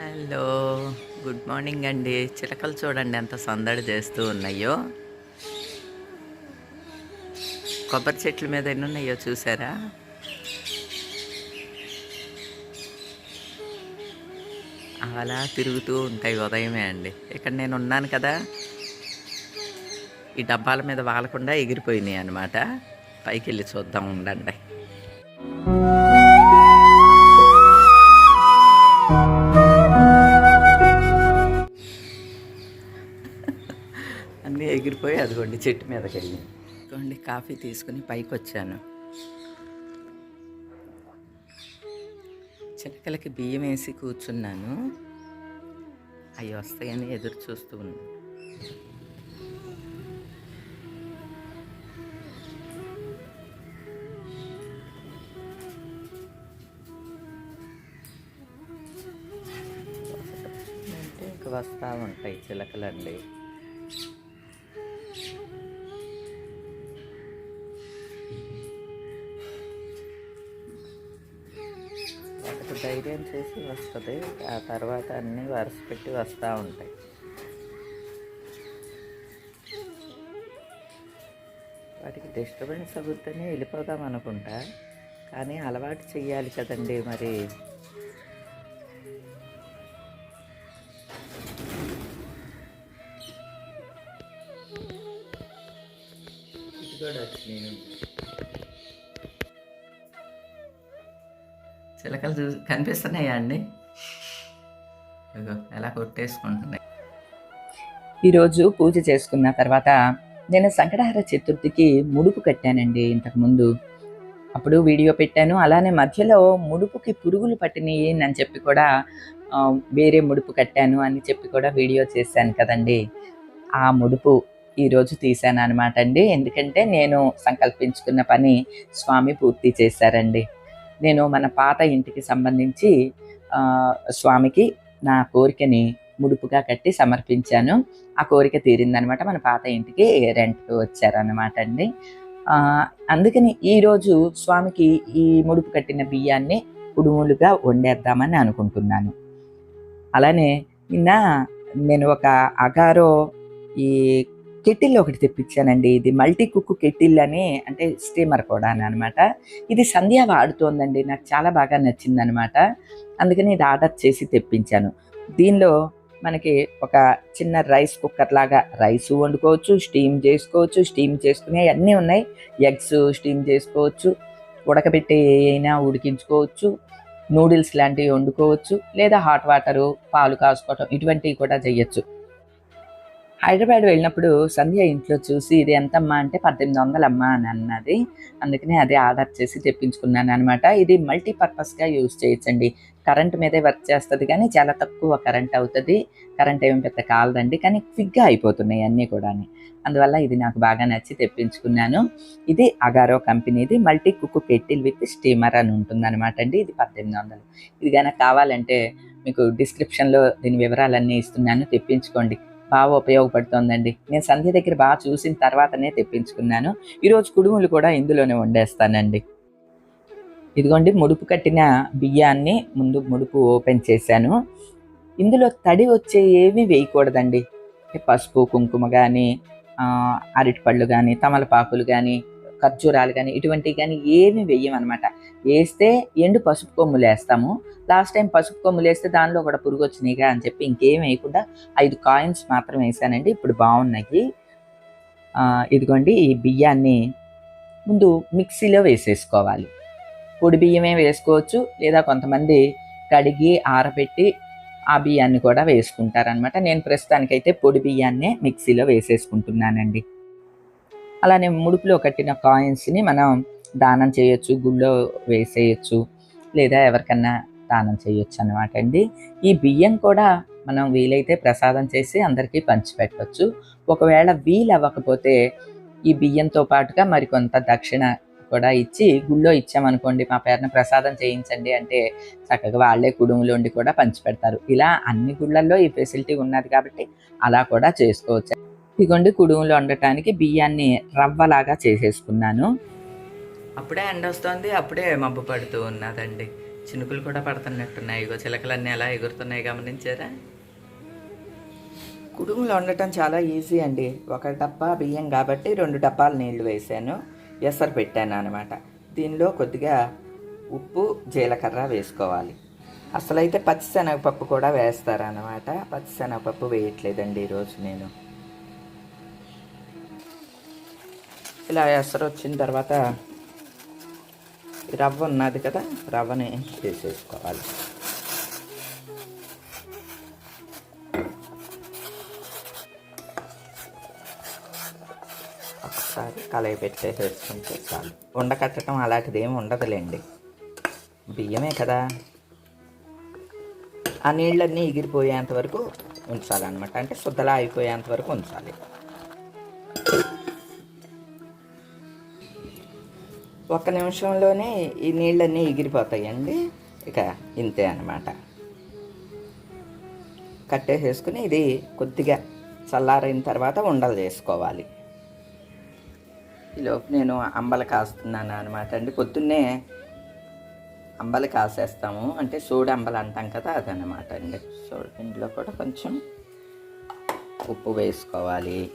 Hello good morning అండి. చిలకలు చూడండి ఎంత సందడి చేస్తూ ఉన్నాయో. కొబ్బరి చెట్ల మీద ఎన్ని ఉన్నాయో చూసారా? అలా తిరుగుతూ ఉంటాయి ఉదయమే అండి. ఇక్కడ నేను ఉన్నాను కదా. ఈ డబ్బాల మీద వాలకుండా ఎగిరిపోయినాయి అనమాట పైకి వెళ్ళి చూద్దాం ఉండండి. ఎగిరిపోయి అదిగోండి చెట్టు మీదకి వెళ్ళి ఇదిగోండి కాఫీ తీసుకుని పైకి వచ్చాను చిలకలకి బియ్యం వేసి కూర్చున్నాను. అవి వస్తాయని ఎదురు చూస్తూ ఉన్నాను. వస్తూ ఉంటాయి చిలకలండి. చేసి వస్తుంది. ఆ తర్వాత అన్నీ వరుస పెట్టి వస్తూ ఉంటాయి. వాటికి డిస్టర్బెన్స్ అవుతూనే వెళ్ళిపోదాం అనుకుంటా. కానీ అలవాటు చెయ్యాలి కదండి మరి. ఇది చూ కనిపిస్తున్నాయా అండి? ఎలా కొట్టేసుకుంటున్నాయి. ఈరోజు పూజ చేసుకున్న తర్వాత నేను సంకటహర చతుర్థికి ముడుపు కట్టానండి ఇంతకుముందు అప్పుడు వీడియో పెట్టాను. అలానే మధ్యలో ముడుపుకి పురుగులు పట్టినాయి అని చెప్పి కూడా వేరే ముడుపు కట్టాను అని చెప్పి కూడా వీడియో చేశాను కదండి. ఆ ముడుపు ఈరోజు తీశాను అనమాట అండి. ఎందుకంటే నేను సంకల్పించుకున్న పని స్వామి పూర్తి చేశారండి. నేను మన పాత ఇంటికి సంబంధించి స్వామికి నా కోరికని ముడుపుగా కట్టి సమర్పించాను. ఆ కోరిక తీరిందనమాట. మన పాత ఇంటికి రెంట్కి వచ్చారనమాట అండి. అందుకని ఈరోజు స్వామికి ఈ ముడుపు కట్టిన బియ్యాన్ని కుడుములుగా వండేద్దామని అనుకుంటున్నాను. అలానే నిన్న నేను ఒక అగారో ఈ కెటిల్ ఒకటి తెప్పించానండి. ఇది మల్టీ కుక్ కెటిల్ అని అంటే స్టీమర్ కూడా అనమాట ఇది సంధ్య వాడుతోందండి. నాకు చాలా బాగా నచ్చింది అనమాట అందుకని ఇది ఆర్డర్ చేసి తెప్పించాను. దీనిలో మనకి ఒక చిన్న రైస్ కుక్కర్ లాగా రైస్ వండుకోవచ్చు స్టీమ్ చేసుకోవచ్చు స్టీమ్ చేసుకునే అన్నీ ఉన్నాయి. ఎగ్స్ స్టీమ్ చేసుకోవచ్చు ఉడకబెట్టి అయినా ఉడికించుకోవచ్చు నూడిల్స్ లాంటివి వండుకోవచ్చు లేదా హాట్ వాటరు పాలు కాసుకోవటం ఇటువంటివి కూడా చేయొచ్చు. హైదరాబాద్ వెళ్ళినప్పుడు సంధ్య ఇంట్లో చూసి ఇది ఎంతమ్మా? అంటే పద్దెనిమిది వందలమ్మా అని అన్నది. అందుకని అది ఆర్డర్ చేసి తెప్పించుకున్నాను అనమాట ఇది మల్టీపర్పస్గా యూజ్ చేయొచ్చండి. కరెంట్ మీదే వర్క్ చేస్తుంది కానీ చాలా తక్కువ కరెంట్ అవుతుంది. కరెంట్ ఏమి పెద్ద కాలదండి. కానీ క్విక్గా అయిపోతున్నాయి అన్నీ కూడా అందువల్ల ఇది నాకు బాగా నచ్చి తెప్పించుకున్నాను. ఇది అగారో కంపెనీది multi cook kettle with steamer అని ఉంటుంది అనమాట అండి. ఇది పద్దెనిమిది వందలు. ఇది కనుక కావాలంటే మీకు డిస్క్రిప్షన్లో దీని వివరాలన్నీ ఇస్తున్నాను. తెప్పించుకోండి. బాగా ఉపయోగపడుతోందండి. నేను సంధ్య దగ్గర బాగా చూసిన తర్వాతనే తెప్పించుకున్నాను. ఈరోజు కుడుములు కూడా ఇందులోనే వండేస్తానండి. ఇదిగోండి ముడుపు కట్టిన బియ్యాన్ని ముందు ముడుపు ఓపెన్ చేశాను. ఇందులో తడి వచ్చే ఏవి వేయకూడదండి. పసుపు కుంకుమ కానీ అరటిపళ్ళు కానీ తమలపాకులు కానీ ఖర్జూరాలు కానీ ఇటువంటివి కానీ ఏమి వేయమన్నమాట వేస్తే ఎండు పసుపు కొమ్ములు వేస్తాము. లాస్ట్ టైం పసుపు కొమ్ములు వేస్తే దానిలో కూడా పురుగు వచ్చినాయిగా అని చెప్పి ఇంకేం వేయకుండా ఐదు కాయిన్స్ మాత్రం వేసానండి. ఇప్పుడు బాగున్నాయి. ఇదిగోండి ఈ బియ్యాన్ని ముందు మిక్సీలో వేసేసుకోవాలి. పొడి బియ్యమే వేసుకోవచ్చు. లేదా కొంతమంది కడిగి ఆరబెట్టి ఆ బియ్యాన్ని కూడా వేసుకుంటారనమాట. నేను ప్రస్తుతానికైతే పొడి బియ్యాన్నే మిక్సీలో వేసేసుకుంటున్నానండి. అలానే ముడుపులో కట్టిన కాయిన్స్ని మనం దానం చేయొచ్చు గుళ్ళో వేసేయచ్చు లేదా ఎవరికన్నా దానం చేయొచ్చు అనమాట అండి. ఈ బియ్యం కూడా మనం వీలైతే ప్రసాదం చేసి అందరికీ పంచిపెట్టవచ్చు ఒకవేళ వీలు అవ్వకపోతే ఈ బియ్యంతో పాటుగా మరికొంత దక్షిణ కూడా ఇచ్చి గుళ్ళో ఇచ్చామనుకోండి మా పేరున ప్రసాదం చేయించండి అంటే చక్కగా వాళ్ళే కుడుములు వండి కూడా పంచిపెడతారు. ఇలా అన్ని గుళ్ళల్లో ఈ ఫెసిలిటీ ఉన్నది కాబట్టి అలా కూడా చేసుకోవచ్చు. ఇదిగోండి కుడుములు వండటానికి బియ్యాన్ని రవ్వలాగా చేసేసుకున్నాను. అప్పుడే ఎండ వస్తుంది అప్పుడే మబ్బు పడుతూ ఉన్నదండి. చినుకులు కూడా పడుతున్నట్టున్నాయి. ఇగో చిలకలన్నీ ఎలా ఎగురుతున్నాయి గమనించారా? కుడుములు వండటం చాలా ఈజీ అండి. ఒక డబ్బా బియ్యం కాబట్టి రెండు డబ్బాలు నీళ్ళు వేసాను. ఎసరు పెట్టాను అనమాట దీనిలో కొద్దిగా ఉప్పు జీలకర్ర వేసుకోవాలి. అసలైతే పచ్చిశనగపప్పు కూడా వేస్తారనమాట పచ్చిశనగపప్పు వేయట్లేదండి ఈరోజు నేను. ఇలా ఎసరు వచ్చిన తర్వాత రవ్వ ఉన్నది కదా రవ్వని వేసేసుకోవాలి. ఒకసారి కలయి పెట్టేసేసుకుంటే చాలు. ఉండకట్టడం అలాంటిది ఏమి ఉండదులేండి. బియ్యమే కదా. ఆ నీళ్ళన్నీ ఎగిరిపోయేంత వరకు ఉంచాలన్నమాట. అంటే శుద్ధలా అయిపోయేంత వరకు ఉంచాలి. ఒక్క నిమిషంలోనే ఈ నీళ్ళన్నీ ఎగిరిపోతాయండి. ఇక ఇంతే అనమాట కట్టేసేసుకుని ఇది కొద్దిగా చల్లారైన తర్వాత ఉండలు చేసుకోవాలి ఈలోపు నేను అంబలు కాస్తున్నాను అనమాట అండి. పొద్దున్నే అంబలి కాసేస్తాము. అంటే సోడి అంబలు అంటాం కదా అదనమాట అండి. సోడి పిండిలో కూడా కొంచెం ఉప్పు వేసుకోవాలి.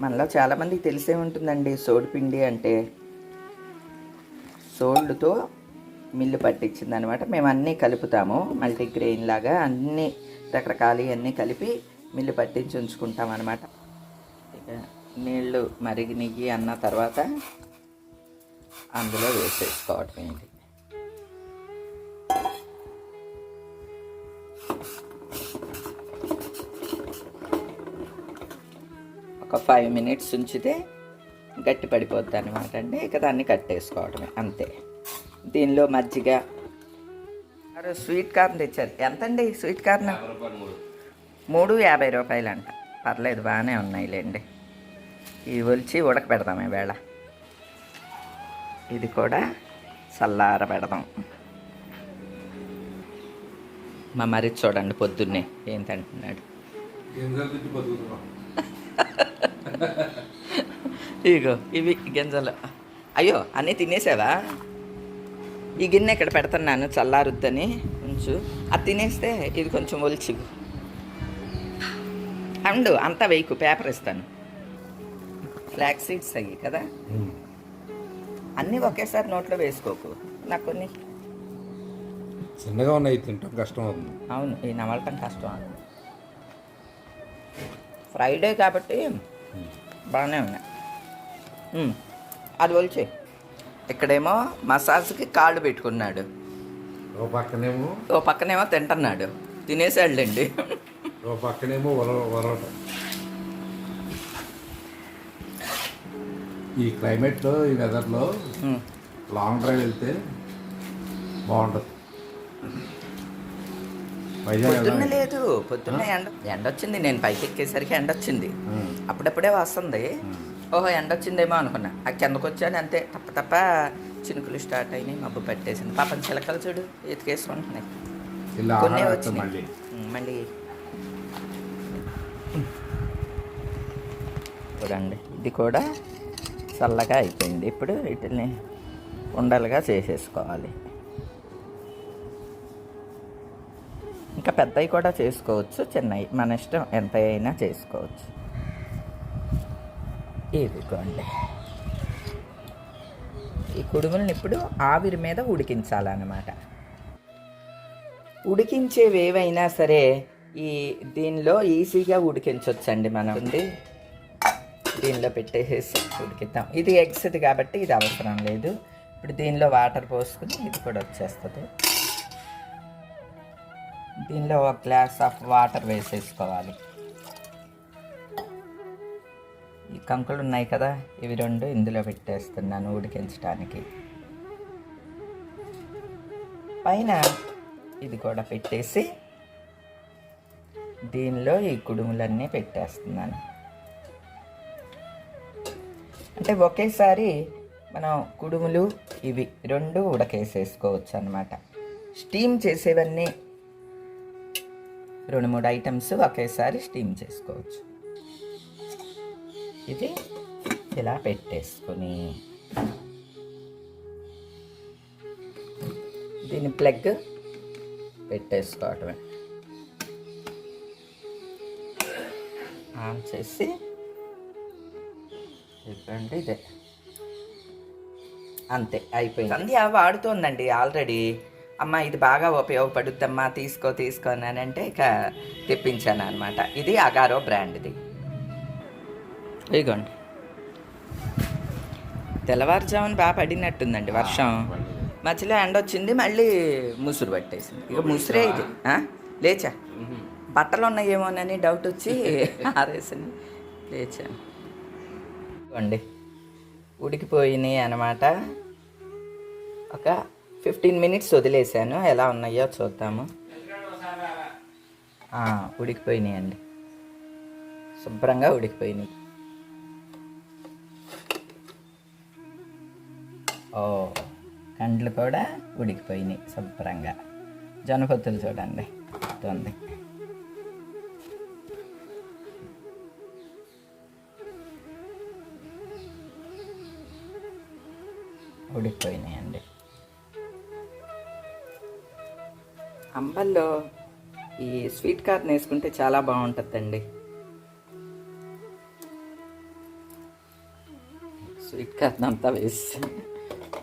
మనలో చాలామందికి తెలిసే ఉంటుందండి సోడిపిండి అంటే. సోళ్ళుతో మిల్లు పట్టించింది అనమాట మేము అన్నీ కలుపుతాము మల్టీగ్రెయిన్ లాగా అన్ని రకరకాలు అన్నీ కలిపి మిల్లు పట్టించి ఉంచుకుంటాం అనమాట ఇక నీళ్ళు మరిగినిగి అన్న తర్వాత అందులో వేసేసుకోవటం ఏంటి ఫైవ్ మినిట్స్ ఉంచితే గట్టి పడిపోద్ది అనమాట అండి ఇక దాన్ని కట్టేసుకోవడమే అంతే. దీనిలో మజ్జిగ. స్వీట్ కార్న్ తెచ్చారు. ఎంతండి స్వీట్ కార్న్ మూడు యాభై రూపాయలు అంట పర్లేదు బాగానే ఉన్నాయిలేండి. ఇవి ఒలిచి ఉడకబెడదాం ఈవేళ. ఇది కూడా చల్లార పెడదాం. మా మరి చూడండి పొద్దున్నే ఏంటంటున్నాడు ఏం ఇగో ఇవి గింజలు. అయ్యో అన్నీ తినేసావా? ఈ గిన్నె ఇక్కడ పెడుతున్నాను చల్లారుద్దని. ఉంచు. అది తినేస్తే ఇది కొంచెం ఒలిచి అండు అంతా వేయకు పేపర్ ఇస్తాను. ఫ్లాక్ సీడ్స్ అయ్యి కదా? అన్నీ ఒకేసారి నోట్లో వేసుకోకు. నాకు కొన్ని. చిన్నగా ఉన్నాయి తింటాం కష్టం అవుతుంది. అవును ఈ నమలటం కష్టం. ఫ్రైడే కాబట్టి బాగానే ఉన్నాయి. అది ఒలిచే. ఇక్కడేమో మసాజ్కి కాళ్ళు పెట్టుకున్నాడు. ఓ పక్కనేమో ఓ పక్కనేమో తింటున్నాడు. తినేసాడులేండి. ఓ పక్కనేమో వర వరట ఈ క్లైమేట్లో ఈ వెదర్లో. లాంగ్ డ్రైవ్ వెళ్తే బాగుంటుంది. పొద్దున్న. లేదు పొద్దున్న ఎండ ఎండ వచ్చింది నేను పైకి ఎక్కేసరికి ఎండ వచ్చింది. అప్పుడప్పుడే వస్తుంది. ఓహో ఎండ వచ్చిందేమో అనుకున్నా. ఆ కిందకు వచ్చాను అంతే. తప్ప తప్ప చినుకులు స్టార్ట్ అయినాయి మబ్బు పెట్టేసింది. పాపం చిలకలు చూడు ఎతికేసుకుంటున్నాయి. కొన్ని వచ్చినాయి. ఉమ్, మళ్ళీ. చూడండి ఇది కూడా చల్లగా అయిపోయింది. ఇప్పుడు వీటిని ఉండలుగా చేసేసుకోవాలి. ఇంకా పెద్దవి కూడా చేసుకోవచ్చు చిన్నవి. మన ఇష్టం ఎంత అయినా చేసుకోవచ్చు. ఇదిగోండి. ఈ కుడుములను ఇప్పుడు ఆవిరి మీద ఉడికించాలన్నమాట. ఉడికించేవి ఏవైనా సరే ఈ దీనిలో ఈజీగా ఉడికించవచ్చండి మనం. ఉంది దీనిలో పెట్టేసేసి ఉడికిద్దాం. ఇది ఎగ్స్ది కాబట్టి ఇది అవసరం లేదు. ఇప్పుడు దీనిలో వాటర్ పోసుకుని ఇది కూడా వచ్చేస్తుంది. దీనిలో ఒక గ్లాస్ ఆఫ్ వాటర్ వేసేసుకోవాలి. ఈ కంకులు ఉన్నాయి కదా ఇవి రెండు ఇందులో పెట్టేస్తున్నాను ఉడికించడానికి పైన ఇది కూడా పెట్టేసి దీనిలో ఈ కుడుములన్నీ పెట్టేస్తున్నాను. అంటే ఒకేసారి మనం కుడుములు ఇవి రెండు ఉడకేసేసుకోవచ్చు అనమాట స్టీమ్ చేసేవన్నీ రెండు మూడు ఐటమ్స్ ఒకేసారి స్టీమ్ చేసుకోవచ్చు. ఇది ఇలా పెట్టేసుకొని. దీని ప్లగ్ పెట్టేసుకోవటమే. ఆన్ చేసి చెప్పండి ఇదే. అంతే అయిపోయింది. సంధ్య వాడుతోందండి ఆల్రెడీ. అమ్మ ఇది బాగా ఉపయోగపడుద్దమ్మా తీసుకో తీసుకో అని అంటే ఇక తెప్పించాను అనమాట ఇది అగారో బ్రాండ్ది ఇదిగోండి. తెల్లవారుజామున బాగా పడినట్టుందండి వర్షం. మధ్యలో ఎండ వచ్చింది మళ్ళీ ముసురు పట్టేసింది. ఇక ముసురే. ఇది? లేచా? బట్టలు ఉన్నాయేమోనని డౌట్ వచ్చి ఆరేసింది. లేచాను ఇదిగోండి. ఉడికిపోయినాయి అనమాట ఒక ఫిఫ్టీన్ మినిట్స్ వదిలేసాను. ఎలా ఉన్నాయో చూద్దాము. ఉడికిపోయినాయండి. శుభ్రంగా ఉడికిపోయినాయి. ఓ కండ్లు కూడా ఉడికిపోయినాయి శుభ్రంగా. జనపత్తులు చూడండి. ఉంది ఉడికిపోయినాయండి. అంబల్లో ఈ స్వీట్ కార్న్ వేసుకుంటే చాలా బాగుంటుందండి. స్వీట్ కార్న్ అంతా వేసాను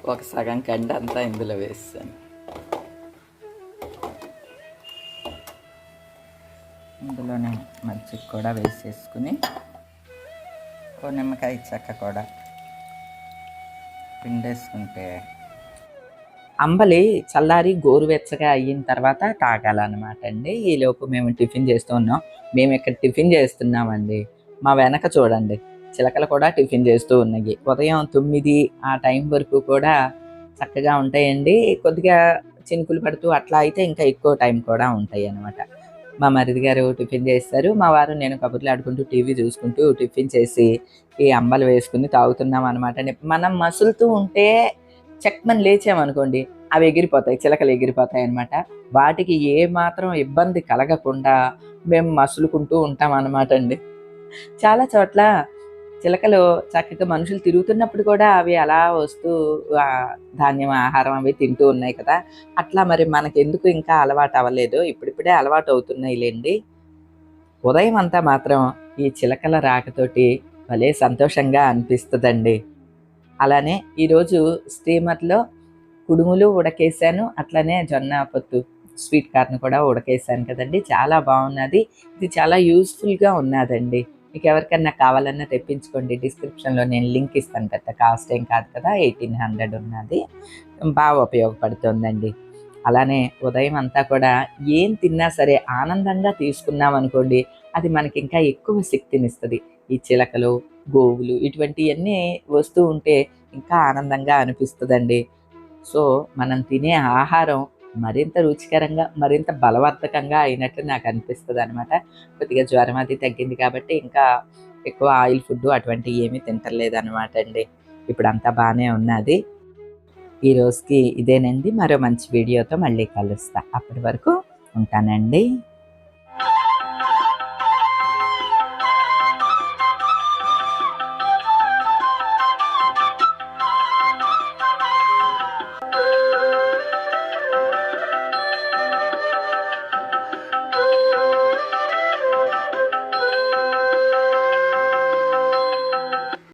ఒక సగం కండ అంతా ఇందులో వేసాను ఇందులోనే మజ్జిగ కూడా వేసేసుకుని ఓ నిమ్మకాయ చెక్క కూడా పిండేసుకుంటే అంబలి చల్లారి గోరువెచ్చగా అయిన తర్వాత తాగాలన్నమాట అండి. ఈలోపు మేము టిఫిన్ చేస్తూ ఉన్నాం. మేము ఇక్కడ టిఫిన్ చేస్తున్నామండి. మా వెనక చూడండి. చిలకలు కూడా టిఫిన్ చేస్తూ ఉన్నాయి. ఉదయం తొమ్మిది ఆ టైం వరకు కూడా చక్కగా ఉంటాయండి. కొద్దిగా చినుకులు పడుతూ అట్లా అయితే ఇంకా ఎక్కువ టైం కూడా ఉంటాయి అన్నమాట మా మరిది గారు టిఫిన్ చేస్తారు. మా వారు నేను కబుర్లు ఆడుకుంటూ టీవీ చూసుకుంటూ టిఫిన్ చేసి ఈ అంబలు వేసుకుని తాగుతున్నాం అనమాట మనం మసులుతూ ఉంటే చక్మని లేచామనుకోండి అవి ఎగిరిపోతాయి చిలకలు ఎగిరిపోతాయి అనమాట వాటికి ఏ మాత్రం ఇబ్బంది కలగకుండా మేము మసులుకుంటూ ఉంటాం అనమాట అండి. చాలా చోట్ల చిలకలు చక్కగా మనుషులు తిరుగుతున్నప్పుడు కూడా అవి అలా వస్తూ ధాన్యం ఆహారం అవి తింటూ ఉన్నాయి కదా. అట్లా మరి మనకి ఎందుకు ఇంకా అలవాటు అవ్వలేదు. ఇప్పుడిప్పుడే అలవాటు అవుతున్నాయి లేండి ఉదయం అంతా మాత్రం ఈ చిలకల రాకతోటి భలే సంతోషంగా అనిపిస్తుందండి. అలానే ఈరోజు స్టీమర్లో కుడుములు ఉడకేసాను అట్లనే జొన్న పొత్తు స్వీట్ కార్న్ కూడా ఉడకేసాను కదండి. చాలా బాగున్నది. ఇది చాలా యూస్ఫుల్గా ఉన్నదండి. మీకు ఎవరికన్నా కావాలన్నా తెప్పించుకోండి. డిస్క్రిప్షన్లో నేను లింక్ ఇస్తాను కదా కాస్ట్ ఏం కాదు కదా ఎయిటీన్ హండ్రెడ్ ఉన్నది. బాగా ఉపయోగపడుతుందండి. అలానే ఉదయం అంతా కూడా ఏం తిన్నా సరే ఆనందంగా తీసుకున్నాం అనుకోండి అది మనకి ఇంకా ఎక్కువ శక్తినిస్తుంది. ఈ చిలకలు గోవులు ఇటువంటివన్నీ వస్తూ ఉంటే ఇంకా ఆనందంగా అనిపిస్తుందండి. సో మనం తినే ఆహారం మరింత రుచికరంగా మరింత బలవర్ధకంగా అయినట్టు నాకు అనిపిస్తుంది అనమాట కొద్దిగా జ్వరం అది తగ్గింది కాబట్టి ఇంకా ఎక్కువ ఆయిల్ ఫుడ్ అటువంటివి ఏమీ తింటలేదు అనమాట అండి. ఇప్పుడు అంతా బాగానే ఉన్నది. ఈ రోజుకి ఇదేనండి. మరో మంచి వీడియోతో మళ్ళీ కలుస్తా. అప్పటి వరకు ఉంటానండి.